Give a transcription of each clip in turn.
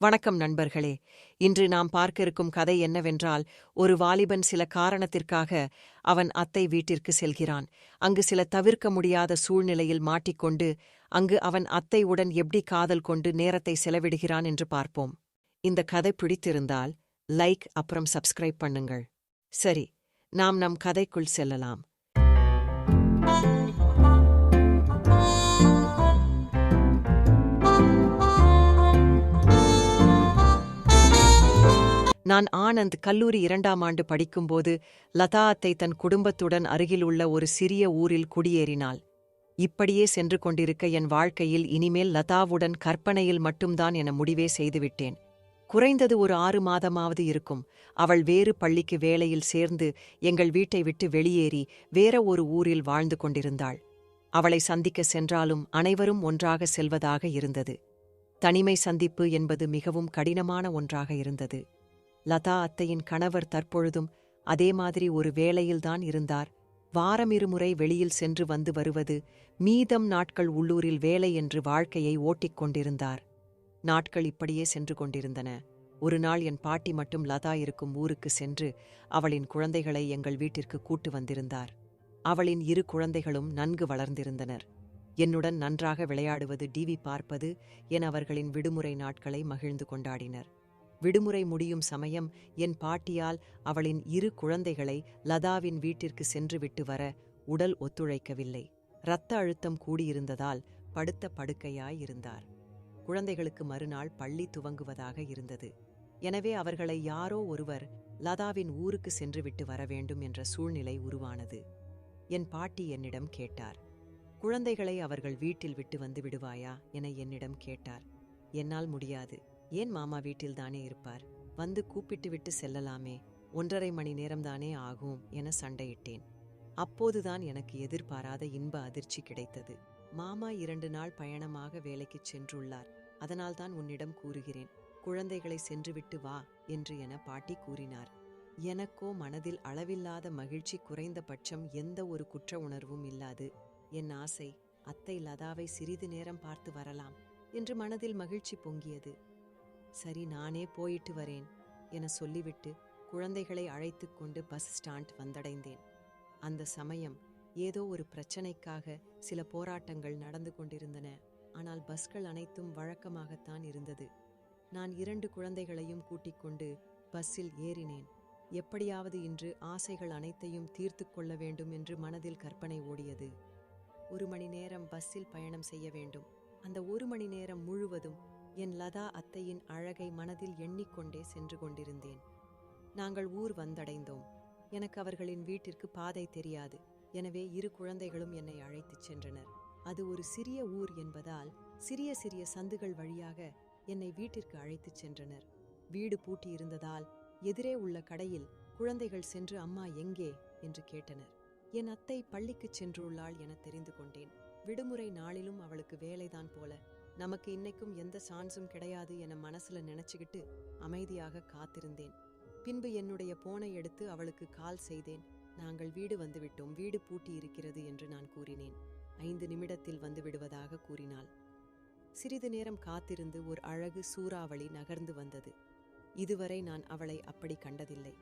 வணக்கம் நண்பர்களே. இன்று நாம் பார்க்க இருக்கும் கதை என்னவென்றால் ஒரு வாலிபன் சில காரணத்திற்காக அவன் அத்தை வீட்டிற்கு செல்கிறான். அங்கு சில தவிர்க்க முடியாத சூழ்நிலையில் மாட்டிக்கொண்டு அங்கு அவன் அத்தையுடன் எப்படி காதல் கொண்டு நேரத்தை செலவிடுகிறான் என்று பார்ப்போம். இந்த கதை பிடித்திருந்தால் லைக் அப்புறம் சப்ஸ்கிரைப் பண்ணுங்கள். சரி நாம் நம் கதைக்குள் செல்லலாம். நான் ஆனந்த் கல்லூரி இரண்டாம் ஆண்டு படிக்கும்போது லதா அத்தை தன் குடும்பத்துடன் அருகில் உள்ள ஒரு சிறிய ஊரில் குடியேறினாள். இப்படியே சென்று கொண்டிருக்க என் வாழ்க்கையில் இனிமேல் லதாவுடன் கற்பனையில் மட்டும்தான் என முடிவே செய்துவிட்டேன். குறைந்தது ஒரு ஆறு மாதமாவது இருக்கும். அவள் வேறு பள்ளிக்கு வேலையில் சேர்ந்து எங்கள் வீட்டை விட்டு வெளியேறி வேற ஒரு ஊரில் வாழ்ந்து கொண்டிருந்தாள். அவளை சந்திக்க சென்றாலும் அனைவரும் ஒன்றாக செல்வதாக இருந்தது. தனிமை சந்திப்பு என்பது மிகவும் கடினமான ஒன்றாக இருந்தது. லதா அத்தையின் கணவர் தற்பொழுதும் அதே மாதிரி ஒரு வேளையில்தான் இருந்தார். வாரம் இருமுறை வெளியில் சென்று வந்து வருவது மீதம் நாட்கள் உள்ளூரில் வேலை என்று வாழ்க்கையை ஓட்டிக் கொண்டிருந்தார். நாட்கள் இப்படியே சென்று கொண்டிருந்தன. ஒரு நாள் என் பாட்டி மட்டும் லதா இருக்கும் ஊருக்கு சென்று அவளின் குழந்தைகளை எங்கள் வீட்டிற்கு கூட்டு வந்திருந்தார். அவளின் இரு குழந்தைகளும் நன்கு வளர்ந்திருந்தனர். என்னுடன் நன்றாக விளையாடுவது டிவி பார்ப்பது என அவர்களின் விடுமுறை நாட்களை மகிழ்ந்து கொண்டாடினர். விடுமுறை முடியும் சமயம் என் பாட்டியால் அவளின் இரு குழந்தைகளை லதாவின் வீட்டிற்கு சென்றுவிட்டு வர உடல் ஒத்துழைக்கவில்லை. இரத்த அழுத்தம் கூடியிருந்ததால் படுத்த படுக்கையாயிருந்தார். குழந்தைகளுக்கு மறுநாள் பள்ளி துவங்குவதாக இருந்தது. எனவே அவர்களை யாரோ ஒருவர் லதாவின் ஊருக்கு சென்றுவிட்டு வர வேண்டும் என்ற சூழ்நிலை உருவானது. என் பாட்டி என்னிடம் கேட்டார். குழந்தைகளை அவர்கள் வீட்டில் விட்டு வந்து விடுவாயா? என என்னிடம் கேட்டார். என்னால் முடியாது. ஏன் மாமா வீட்டில்தானே இருப்பார்? வந்து கூப்பிட்டு விட்டு செல்லலாமே ஒன்றரை மணி நேரம்தானே ஆகும் என சண்டையிட்டேன். அப்போதுதான் எனக்கு எதிர்பாராத இன்ப அதிர்ச்சி கிடைத்தது. மாமா இரண்டு நாள் பயணமாக வேலைக்குச் சென்றுள்ளார். அதனால்தான் உன்னிடம் கூறுகிறேன் குழந்தைகளை சென்றுவிட்டு வா என்று என பாட்டி கூறினார். எனக்கோ மனதில் அளவில்லாத மகிழ்ச்சி குறைந்தபட்சம் எந்த ஒரு குற்ற உணர்வும் இல்லாது என் ஆசை அத்தை லதாவை சிறிது நேரம் பார்த்து வரலாம் என்று மனதில் மகிழ்ச்சி பொங்கியது. சரி நானே போயிட்டு வரேன் என சொல்லிவிட்டு குழந்தைகளை அழைத்துக் கொண்டு பஸ் ஸ்டாண்ட் வந்தடைந்தேன். அந்த சமயம் ஏதோ ஒரு பிரச்சனைக்காக சில போராட்டங்கள் நடந்து கொண்டிருந்தன. ஆனால் பஸ்கள் அனைத்தும் வழக்கமாகத்தான் இருந்தது. நான் இரண்டு குழந்தைகளையும் கூட்டிக் கொண்டு பஸ்ஸில் ஏறினேன். எப்படியாவது இன்று ஆசைகள் அனைத்தையும் தீர்த்து கொள்ள வேண்டும் என்று மனதில் கற்பனை ஓடியது. ஒரு மணி நேரம் பஸ்ஸில் பயணம் செய்ய வேண்டும். அந்த ஒரு மணி நேரம் முழுவதும் என் லதா அத்தையின் அழகை மனதில் எண்ணிக்கொண்டே சென்று கொண்டிருந்தேன். நாங்கள் ஊர் வந்தடைந்தோம். எனக்கு அவர்களின் வீட்டிற்கு பாதை தெரியாது. எனவே இரு குழந்தைகளும் என்னை அழைத்துச் சென்றனர். அது ஒரு சிறிய ஊர் என்பதால் சிறிய சிறிய சந்துகள் வழியாக என்னை வீட்டிற்கு அழைத்துச் சென்றனர். வீடு பூட்டியிருந்ததால் எதிரே உள்ள கடையில் குழந்தைகள் சென்று அம்மா எங்கே? என்று கேட்டனர். என் அத்தை பள்ளிக்குச் சென்றுள்ளாள் என தெரிந்து கொண்டேன். விடுமுறை நாளிலும் அவளுக்கு வேலைதான் போல நமக்கு இன்னைக்கும் எந்த சான்ஸும் கிடையாது என மனசுல நினைச்சுக்கிட்டு அமைதியாக காத்திருந்தேன். பின்பு என்னுடைய போனை எடுத்து அவளுக்கு கால் செய்தேன். நாங்கள் வீடு வந்துவிட்டோம். வீடு பூட்டி இருக்கிறது என்று நான் கூறினேன். ஐந்து நிமிடத்தில் வந்து விடுவதாக கூறினாள். சிறிது நேரம் காத்திருந்து ஒரு அழகு சூறாவளி நகர்ந்து வந்தது. இதுவரை நான் அவளை அப்படி கண்டதில்லை.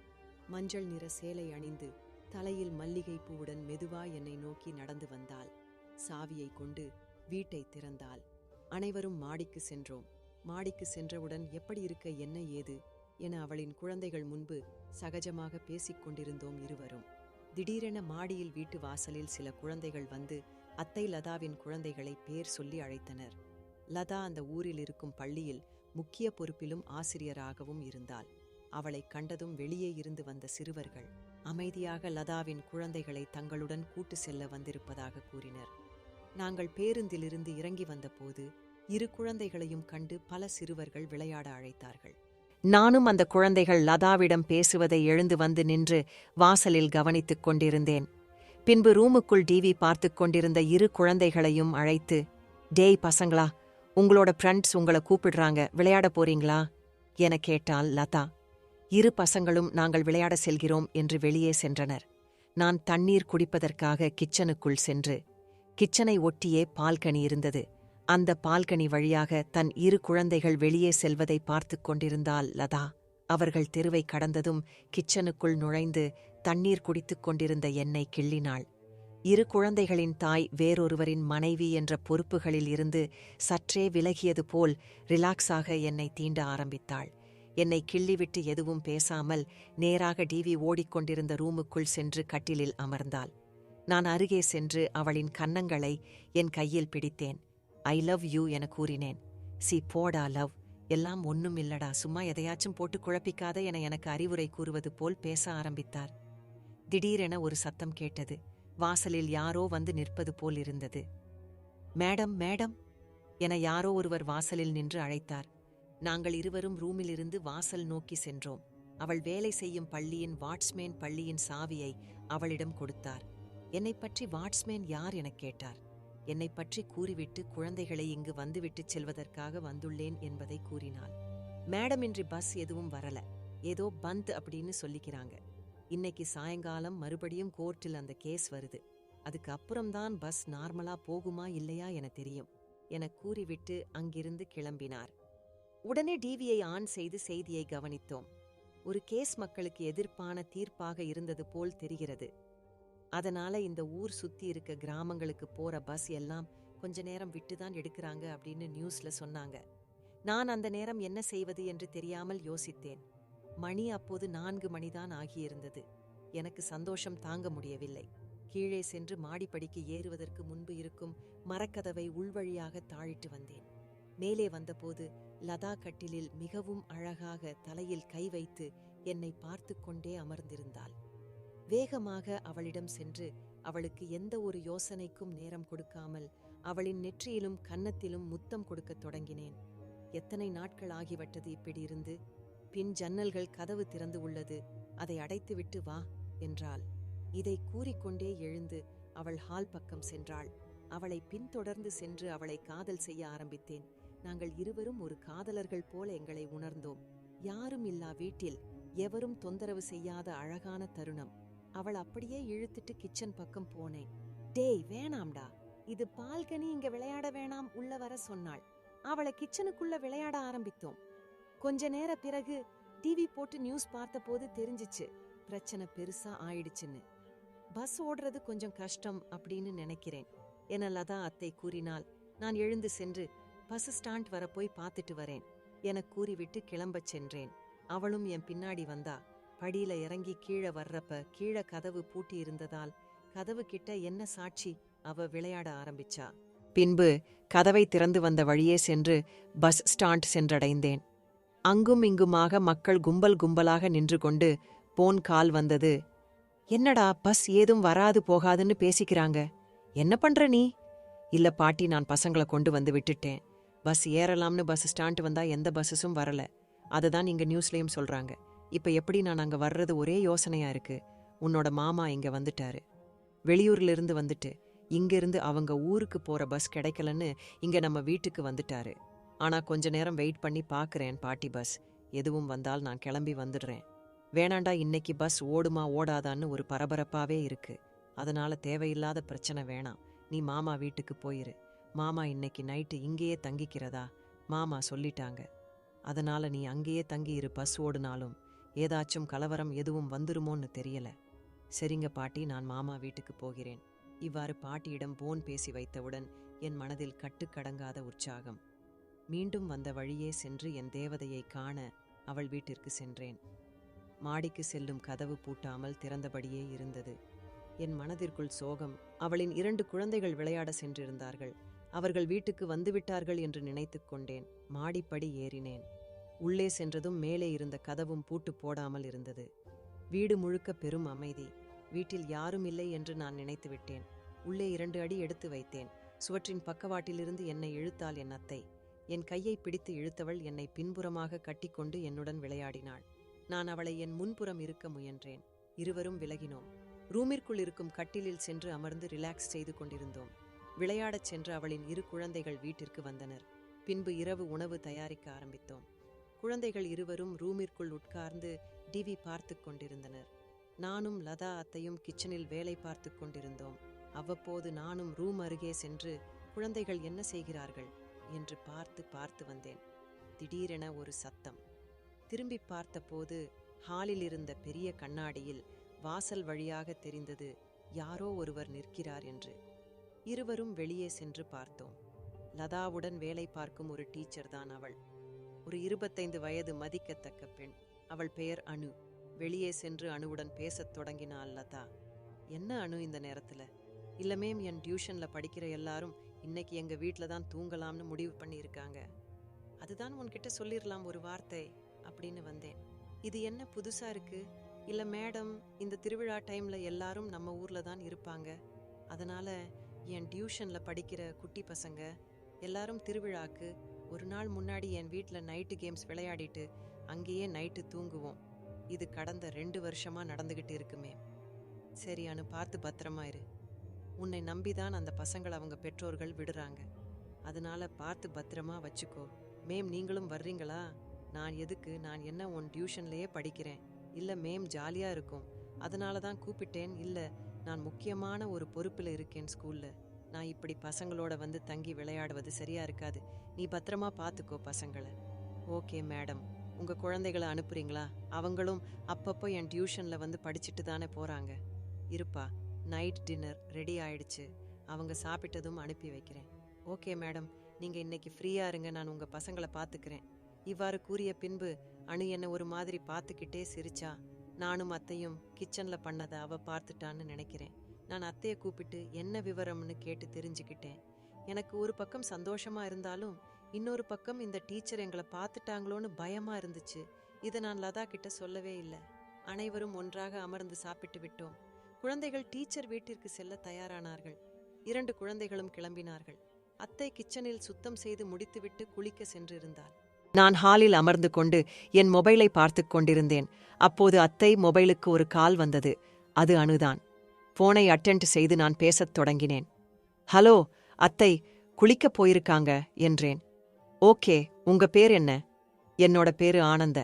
மஞ்சள் நிற சேலை அணிந்து தலையில் மல்லிகை பூவுடன் மெதுவா என்னை நோக்கி நடந்து வந்தாள். சாவியை கொண்டு வீட்டை திறந்தாள். அனைவரும் மாடிக்கு சென்றோம். மாடிக்கு சென்றவுடன் எப்படி இருக்க? என்ன ஏது? என அவளின் குழந்தைகள் முன்பு சகஜமாக பேசிக் கொண்டிருந்தோம் இருவரும். திடீரென மாடியில் வீட்டு வாசலில் சில குழந்தைகள் வந்து அத்தை லதாவின் குழந்தைகளை பேர் சொல்லி அழைத்தனர். லதா அந்த ஊரில் இருக்கும் பள்ளியில் முக்கிய பொறுப்பிலும் ஆசிரியராகவும் இருந்தாள். அவளை கண்டதும் வெளியே இருந்து வந்த சிறுவர்கள் அமைதியாக லதாவின் குழந்தைகளை தங்களுடன் கூட்டு செல்ல வந்திருப்பதாக கூறினர். நாங்கள் பேருந்திலிருந்து இறங்கி வந்தபோது இரு குழந்தைகளையும் கண்டு பல சிறுவர்கள் விளையாட அழைத்தார்கள். நானும் அந்த குழந்தைகள் லதாவிடம் பேசுவதை எழுந்து வந்து நின்று வாசலில் கவனித்துக் கொண்டிருந்தேன். பின்பு ரூமுக்குள் டிவி பார்த்துக் கொண்டிருந்த இரு குழந்தைகளையும் அழைத்து டேய் பசங்களா உங்களோட ஃப்ரெண்ட்ஸ் உங்களை கூப்பிடுறாங்க விளையாட போறீங்களா? என கேட்டால் லதா. இரு பசங்களும் நாங்கள் விளையாட செல்கிறோம் என்று வெளியே சென்றனர். நான் தண்ணீர் குடிப்பதற்காக கிச்சனுக்குள் சென்று கிச்சனை ஒட்டியே பால்கனி இருந்தது. அந்த பால்கனி வழியாக தன் இரு குழந்தைகள் வெளியே செல்வதை பார்த்துக் கொண்டிருந்தாள் லதா. அவர்கள் தெருவை கடந்ததும் கிச்சனுக்குள் நுழைந்து தண்ணீர் குடித்துக் கொண்டிருந்த என்னை கிள்ளினாள். இரு குழந்தைகளின் தாய் வேறொருவரின் மனைவி என்ற பொறுப்புகளில் இருந்து சற்றே விலகியது போல் ரிலாக்ஸாக என்னை தீண்ட ஆரம்பித்தாள். என்னை கிள்ளிவிட்டு எதுவும் பேசாமல் நேராக டிவி ஓடிக்கொண்டிருந்த ரூமுக்குள் சென்று கட்டிலில் அமர்ந்தாள். நான் அருகே சென்று அவளின் கன்னங்களை என் கையில் பிடித்தேன். ஐ லவ் யூ என கூறினேன். சி போடா லவ். எல்லாம் ஒன்னும் இல்லடா. சும்மா எதையாச்சும் போட்டு குழப்பிக்காத என எனக்கு அறிவுரை கூறுவது போல் பேச ஆரம்பித்தார். திடீரென ஒரு சத்தம் கேட்டது. வாசலில் யாரோ வந்து நிற்பது போல் இருந்தது. மேடம் மேடம் என யாரோ ஒருவர் வாசலில் நின்று அழைத்தார். நாங்கள் இருவரும் ரூமிலிருந்து வாசல் நோக்கி சென்றோம். அவள் வேலை செய்யும் பள்ளியின் வாட்ஸ்மேன் பள்ளியின் சாவியை அவளிடம் கொடுத்தார். என்னைப் பற்றி வாட்ஸ்மேன் யார் எனக் கேட்டார். என்னைப் பற்றி கூறிவிட்டு குழந்தைகளை இங்கு வந்துவிட்டுச் செல்வதற்காக வந்துள்ளேன் என்பதை கூறினாள். மேடம் இன்றி பஸ் எதுவும் வரல. ஏதோ பந்த் அப்படின்னு சொல்லிக்கிறாங்க. இன்னைக்கு சாயங்காலம் மறுபடியும் கோர்ட்டில் அந்த கேஸ் வருது. அதுக்கு அப்புறம்தான் பஸ் நார்மலா போகுமா இல்லையா என தெரியும். என கூறிவிட்டு அங்கிருந்து கிளம்பினார். உடனே டிவியை ஆன் செய்து செய்தியை கவனித்தோம். ஒரு கேஸ் மக்களுக்கு எதிர்ப்பான தீர்ப்பாக இருந்தது போல் தெரிகிறது. அதனால இந்த ஊர் சுத்தி இருக்க கிராமங்களுக்கு போற பஸ் எல்லாம் கொஞ்ச நேரம் விட்டு தான் எடுக்கிறாங்க அப்படின்னு நியூஸ்ல சொன்னாங்க. நான் அந்த நேரம் என்ன செய்வது என்று தெரியாமல் யோசித்தேன். மணி அப்போது நான்கு மணிதான் ஆகியிருந்தது. எனக்கு சந்தோஷம் தாங்க முடியவில்லை. கீழே சென்று மாடிப்படிக்கு ஏறுவதற்கு முன்பு இருக்கும் மரக்கதவை உள்வழியாக தாழிட்டு வந்தேன். மேலே வந்தபோது லதா கட்டிலில் மிகவும் அழகாக தலையில் கை வைத்து என்னை பார்த்து கொண்டே அமர்ந்திருந்தாள். வேகமாக அவளிடம் சென்று அவளுக்கு எந்த ஒரு யோசனைக்கும் நேரம் கொடுக்காமல் அவளின் நெற்றியிலும் கன்னத்திலும் முத்தம் கொடுக்கத் தொடங்கினேன். எத்தனை நாட்கள் ஆகிவிட்டது இப்படி இருந்து? பின் ஜன்னல்கள் கதவு திறந்து உள்ளது. அதை அடைத்துவிட்டு வா என்றாள். இதை கூறிக்கொண்டே எழுந்து அவள் ஹால் பக்கம் சென்றாள். அவளை பின்தொடர்ந்து சென்று அவளை காதல் செய்ய ஆரம்பித்தேன். நாங்கள் இருவரும் ஒரு காதலர்கள் போல எங்களை உணர்ந்தோம். யாரும் இல்லா வீட்டில் எவரும் தொந்தரவு செய்யாத அழகான தருணம். அவள் அப்படியே இழுத்துட்டு கிச்சன் பக்கம் போனேன். டேய் வேணாம்டா. இது பால்கனி இங்க விளையாட வேணாம் உள்ள வர சொன்னாள். அவளை கிச்சனுக்குள்ள விளையாட ஆரம்பித்தோம். கொஞ்ச நேர பிறகு டிவி போட்டு நியூஸ் பார்த்தபோது தெரிஞ்சிச்சு பிரச்சனை பெருசா ஆயிடுச்சுன்னு. பஸ் ஓடுறது கொஞ்சம் கஷ்டம் அப்படின்னு நினைக்கிறேன் என லதா அத்தை கூறினால் நான் எழுந்து சென்று பஸ் ஸ்டாண்ட் வர போய் பார்த்துட்டு வரேன் என கூறிவிட்டு கிளம்பச் சென்றேன். அவளும் என் பின்னாடி வந்தா படியில இறங்கி கீழே வர்றப்ப கீழே கதவு பூட்டி இருந்ததால் கதவு கிட்ட என்ன சாட்சி அவ விளையாட ஆரம்பிச்சா. பின்பு கதவை திறந்து வந்த வழியே சென்று பஸ் ஸ்டாண்ட் சென்றடைந்தேன். அங்கும் இங்குமாக மக்கள் கும்பல் கும்பலாக நின்று கொண்டு போன் கால் வந்தது. என்னடா பஸ் ஏதும் வராது போகாதுன்னு பேசிக்கிறாங்க. என்ன பண்ற நீ? இல்ல பாட்டி நான் பசங்கள கொண்டு வந்து விட்டுட்டேன். பஸ் ஏறலாம்னு பஸ் ஸ்டாண்ட் வந்தா எந்த பஸ்ஸஸும் வரல. அதுதான் இங்க நியூஸ்லயும் சொல்றாங்க. இப்ப எப்படி நான் அங்க வர்றது ஒரே யோசனையா இருக்கு. உன்னோட மாமா இங்க வந்துட்டாரு. வெளியூர்ல இருந்து வந்துட்டு இங்கிருந்து அவங்க ஊருக்கு போற பஸ் கிடைக்கலன்னு இங்க நம்ம வீட்டுக்கு வந்துட்டாரு. ஆனா கொஞ்ச நேரம் வெயிட் பண்ணி பாக்குறேன் பாட்டி பஸ் எதுவும் வந்தால் நான் கிளம்பி வந்துடுறேன். வேணாண்டா இன்னைக்கு பஸ் ஓடுமா ஓடாதான்னு ஒரு பரபரப்பாவே இருக்கு. அதனால தேவையில்லாத பிரச்சனை வேணாம். நீ மாமா வீட்டுக்கு போயிரு. மாமா இன்னைக்கு நைட்டு இங்கேயே தங்கிக்கிறதா? மாமா சொல்லிட்டாங்க. அதனால நீ அங்கேயே தங்கியிரு பஸ் ஓடுனாலும். ஏதாச்சும் கலவரம் எதுவும் வந்துருமோன்னு தெரியல. சரிங்க பாட்டி நான் மாமா வீட்டுக்கு போகிறேன். இவ்வாறு பாட்டியிடம் போன் பேசி வைத்தவுடன் என் மனதில் கட்டுக்கடங்காத உற்சாகம். மீண்டும் வந்த வழியே சென்று என் தேவதையை காண அவள் வீட்டிற்கு சென்றேன். மாடிக்கு செல்லும் கதவு பூட்டாமல் திறந்தபடியே இருந்தது. என் மனதிற்குள் சோகம் அவளின் இரண்டு குழந்தைகள் விளையாட சென்றிருந்தார்கள். அவர்கள் வீட்டுக்கு வந்துவிட்டார்கள் என்று நினைத்துக் கொண்டேன். மாடிப்படி ஏறினேன். உள்ளே சென்றதும் மேலே இருந்த கதவும் பூட்டு போடாமல் இருந்தது. வீடு முழுக்க பெரும் அமைதி. வீட்டில் யாரும் இல்லை என்று நான் நினைத்து விட்டேன். உள்ளே இரண்டு அடி எடுத்து வைத்தேன். சுவற்றின் பக்கவாட்டிலிருந்து என்னை இழுத்தாள் என் அத்தை. என் கையை பிடித்து இழுத்தவள் என்னை பின்புறமாக கட்டிக்கொண்டு என்னுடன் விளையாடினாள். நான் அவளை என் முன்புறம் இருக்க முயன்றேன். இருவரும் விலகினோம். ரூமிற்குள் இருக்கும் கட்டிலில் சென்று அமர்ந்து ரிலாக்ஸ் செய்து கொண்டிருந்தோம். விளையாடச் சென்ற அவளின் இரு குழந்தைகள் வீட்டிற்கு வந்தனர். பின்பு இரவு உணவு தயாரிக்க ஆரம்பித்தோம். குழந்தைகள் இருவரும் ரூமிற்குள் உட்கார்ந்து டிவி பார்த்து கொண்டிருந்தனர். நானும் லதா அத்தையும் கிச்சனில் வேலை பார்த்து கொண்டிருந்தோம். அவ்வப்போது நானும் ரூம் அருகே சென்று குழந்தைகள் என்ன செய்கிறார்கள்? என்று பார்த்து பார்த்து வந்தேன். திடீரென ஒரு சத்தம். திரும்பி பார்த்தபோது ஹாலில் இருந்த பெரிய கண்ணாடியில் வாசல் வழியாக தெரிந்தது யாரோ ஒருவர் நிற்கிறார் என்று. இருவரும் வெளியே சென்று பார்த்தோம். லதாவுடன் வேலை பார்க்கும் ஒரு டீச்சர் தான் அவள். ஒரு இருபத்தைந்து வயது மதிக்கத்தக்க பெண். அவள் பெயர் அனு. வெளியே சென்று அணுவுடன் பேசத் தொடங்கினாள் லதா. என்ன அனு இந்த நேரத்துல? இல்ல மேம் என் டியூஷன்ல படிக்கிற எல்லாரும் இன்னைக்கு எங்க வீட்ல தான் தூங்கலாம்னு முடிவு பண்ணியிருக்காங்க. அதுதான் உன்கிட்ட சொல்லிடலாம் ஒரு வார்த்தை அப்படின்னு வந்தேன். இது என்ன புதுசா இருக்கு? இல்ல மேடம் இந்த திருவிழா டைம்ல எல்லாரும் நம்ம ஊர்ல தான் இருப்பாங்க. அதனால என் டியூஷன்ல படிக்கிற குட்டி பசங்க எல்லாரும் திருவிழாக்கு ஒரு நாள் முன்னாடி என் வீட்டில் நைட்டு கேம்ஸ் விளையாடிட்டு அங்கேயே நைட்டு தூங்குவோம். இது கடந்த ரெண்டு வருஷமா நடந்துக்கிட்டு இருக்குமே. சரி அனு பார்த்து பத்திரமா இரு. உன்னை நம்பிதான் அந்த பசங்களை அவங்க பெற்றோர்கள் விடுறாங்க. அதனால பார்த்து பத்திரமா வச்சுக்கோ. மேம் நீங்களும் வர்றீங்களா? நான் எதுக்கு? நான் என்ன உன் டியூஷன்லேயே படிக்கிறேன்? இல்லை மேம் ஜாலியாக இருக்கும். அதனால தான் கூப்பிட்டேன். இல்லை நான் முக்கியமான ஒரு பொறுப்பில் இருக்கேன் ஸ்கூலில் நான் இப்படி பசங்களோட வந்து தங்கி விளையாடுவது சரியா இருக்காது. நீ பத்திரமா பார்த்துக்கோ பசங்களை. Okay madam. உங்க குழந்தைகளை அனுப்புறீங்களா? அவங்களும் அப்பப்போ என் டியூஷன்ல வந்து படிச்சுட்டு தானே போறாங்க. இருப்பா நைட் டின்னர் ரெடி ஆயிடுச்சு. அவங்க சாப்பிட்டதும் அனுப்பி வைக்கிறேன். Okay madam. நீங்க இன்னைக்கு ஃப்ரீயா இருங்க நான் உங்க பசங்களை பார்த்துக்கிறேன் இவ்வாறு கூறிய பின்பு அணு என்ன ஒரு மாதிரி பார்த்துக்கிட்டே சிரிச்சா. நானும் அத்தையும் கிச்சன்ல பண்ணதை அவ பார்த்துட்டான்னு நினைக்கிறேன். நான் அத்தையை கூப்பிட்டு என்ன விவரம்னு கேட்டு தெரிஞ்சுக்கிட்டேன். எனக்கு ஒரு பக்கம் சந்தோஷமா இருந்தாலும் இன்னொரு பக்கம் இந்த டீச்சர் எங்களை பார்த்துட்டாங்களோன்னு பயமா இருந்துச்சு. இதை நான் லதா கிட்ட சொல்லவே இல்லை. அனைவரும் ஒன்றாக அமர்ந்து சாப்பிட்டு விட்டோம். குழந்தைகள் டீச்சர் வீட்டிற்கு செல்ல தயாரானார்கள். இரண்டு குழந்தைகளும் கிளம்பினார்கள். அத்தை கிச்சனில் சுத்தம் செய்து முடித்துவிட்டு குளிக்க சென்றிருந்தாள். நான் ஹாலில் அமர்ந்து கொண்டு என் மொபைலை பார்த்து கொண்டிருந்தேன். அப்போது அத்தை மொபைலுக்கு ஒரு கால் வந்தது. அது அணுதான். போனை அட்டென்ட் செய்து நான் பேசத் தொடங்கினேன். ஹலோ அத்தை குளிக்கப் போயிருக்காங்க என்றேன். ஓகே உங்க பேர் என்ன? என்னோட பேரு ஆனந்த.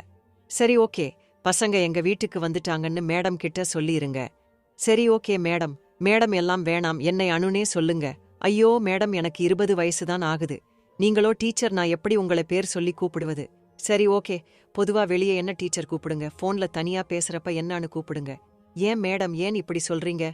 சரி ஓகே பசங்க எங்க வீட்டுக்கு வந்துட்டாங்கன்னு மேடம் கிட்ட சொல்லிருங்க. சரி ஓகே மேடம். மேடம் எல்லாம் வேணாம் என்னை அனுனே சொல்லுங்க. ஐயோ மேடம் எனக்கு இருபது வயசுதான் ஆகுது. நீங்களோ டீச்சர் நான் எப்படி உங்களை பேர் சொல்லி கூப்பிடுவது? சரி ஓகே. பொதுவா வெளியே என்ன டீச்சர் கூப்பிடுங்க? ஃபோன்ல தனியா பேசுறப்ப என்னன்னு கூப்பிடுங்க. ஏன் மேடம் ஏன் இப்படி சொல்றீங்க?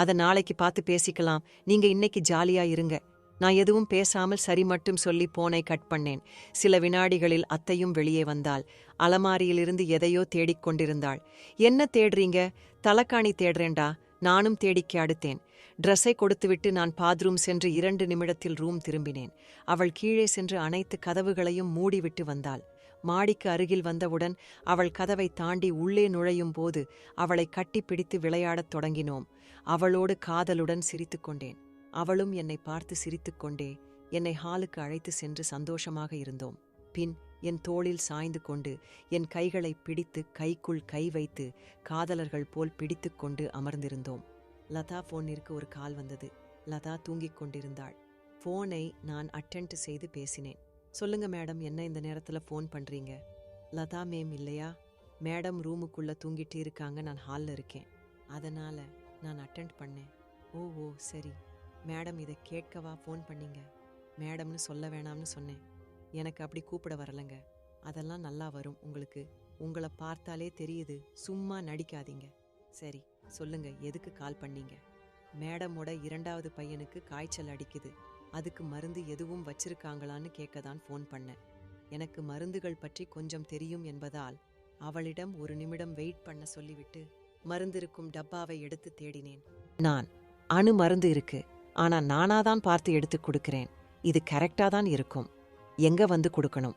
அத நாளைக்கு பார்த்து பேசிக்கலாம். நீங்க இன்னைக்கு ஜாலியா இருங்க. நான் எதுவும் பேசாமல் சரி மட்டும் சொல்லி போனை கட் பண்ணேன். சில வினாடிகளில் அத்தையும் வெளியே வந்தாள். அலமாரியிலிருந்து எதையோ தேடிக் கொண்டிருந்தாள். என்ன தேடுறீங்க? தலக்காணி தேடுறேன்டா. நானும் தேடிக்க அடுத்தேன். ட்ரெஸ்ஸை கொடுத்துவிட்டு நான் பாத்ரூம் சென்று இரண்டு நிமிடத்தில் ரூம் திரும்பினேன். அவள் கீழே சென்று அனைத்து கதவுகளையும் மூடிவிட்டு வந்தாள். மாடிக்கு அருகில் வந்தவுடன் அவள் கதவை தாண்டி உள்ளே நுழையும் போது அவளை கட்டிப்பிடித்து விளையாடத் தொடங்கினோம். அவளோடு காதலுடன் சிரித்துக்கொண்டேன். அவளும் என்னை பார்த்து சிரித்துக்கொண்டே என்னை ஹாலுக்கு அழைத்து சென்று சந்தோஷமாக இருந்தோம். பின் என் தோளில் சாய்ந்து கொண்டு என் கைகளை பிடித்து கைக்குள் கை வைத்து காதலர்கள் போல் பிடித்துக்கொண்டு அமர்ந்திருந்தோம். லதா போனிற்கு ஒரு கால் வந்தது. லதா தூங்கிக் கொண்டிருந்தாள். போனை நான் அட்டென்ட் செய்து பேசினேன். சொல்லுங்க மேடம் என்ன இந்த நேரத்துல ஃபோன் பண்றீங்க? லதா மேம் இல்லையா? மேடம் ரூமுக்குள்ள தூங்கிட்டு இருக்காங்க நான் ஹாலில் இருக்கேன். அதனால நான் அட்டெண்ட் பண்ணேன். ஓ ஓ சரி. மேடம் இதை கேட்கவா ஃபோன் பண்ணீங்க? மேடம்னு சொல்ல வேணாம்னு சொன்னேன். எனக்கு அப்படி கூப்பிட வரலங்க. அதெல்லாம் நல்லா வரும் உங்களுக்கு. உங்களை பார்த்தாலே தெரியுது. சும்மா நடிக்காதீங்க. சரி சொல்லுங்க எதுக்கு கால் பண்ணீங்க? மேடமோட இரண்டாவது பையனுக்கு காய்ச்சல் அடிக்குது. அதுக்கு மருந்து எதுவும் வச்சிருக்காங்களான்னு கேட்க தான் ஃபோன் பண்ணேன். எனக்கு மருந்துகள் பற்றி கொஞ்சம் தெரியும் என்பதால் அவளிடம் ஒரு நிமிடம் வெயிட் பண்ண சொல்லிவிட்டு மருந்திருக்கும் டப்பாவை எடுத்து தேடினேன். நான் அணு மருந்து இருக்கு ஆனா நானாதான் பார்த்து எடுத்து கொடுக்கிறேன். இது கரெக்டா தான் இருக்கும். எங்க வந்து கொடுக்கணும்?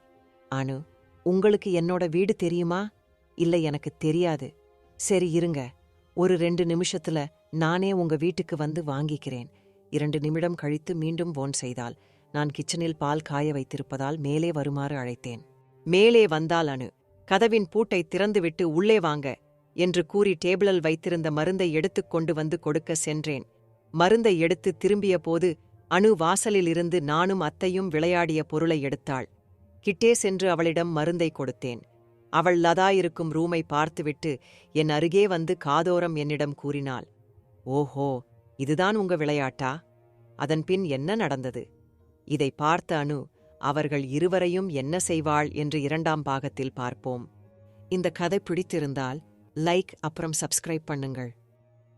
அனு உங்களுக்கு என்னோட வீடு தெரியுமா? இல்ல எனக்கு தெரியாது. சரி இருங்க. ஒரு ரெண்டு நிமிஷத்துல நானே உங்க வீட்டுக்கு வந்து வாங்கிக்கிறேன். இரண்டு நிமிடம் கழித்து மீண்டும் போன் செய்தால் நான் கிச்சனில் பால் காய வைத்திருப்பதால் மேலே வருமாறு அழைத்தேன். மேலே வந்தால் அனு கதவின் பூட்டை திறந்துவிட்டு உள்ளே வாங்க. என்று கூறி டேபிளில் வைத்திருந்த மருந்தை எடுத்துக் கொண்டு வந்து கொடுக்க சென்றேன். மருந்தை எடுத்து திரும்பிய போது அணு வாசலில் இருந்து நானும் அத்தையும் விளையாடிய பொருளை எடுத்தாள். கிட்டே சென்று அவளிடம் மருந்தை கொடுத்தேன். அவள் லதா இருக்கும் ரூமை பார்த்துவிட்டு என் அருகே வந்து காதோரம் என்னிடம் கூறினாள். ஓஹோ இதுதான் உங்க விளையாட்டா? அதன்பின் என்ன நடந்தது? இதை பார்த்த அனு அவர்கள் இருவரையும் என்ன செய்வாள் என்று இரண்டாம் பாகத்தில் பார்ப்போம். இந்த கதை பிடித்திருந்தால் லைக் அப்புறம் சப்ஸ்கிரைப் பண்ணுங்கள்.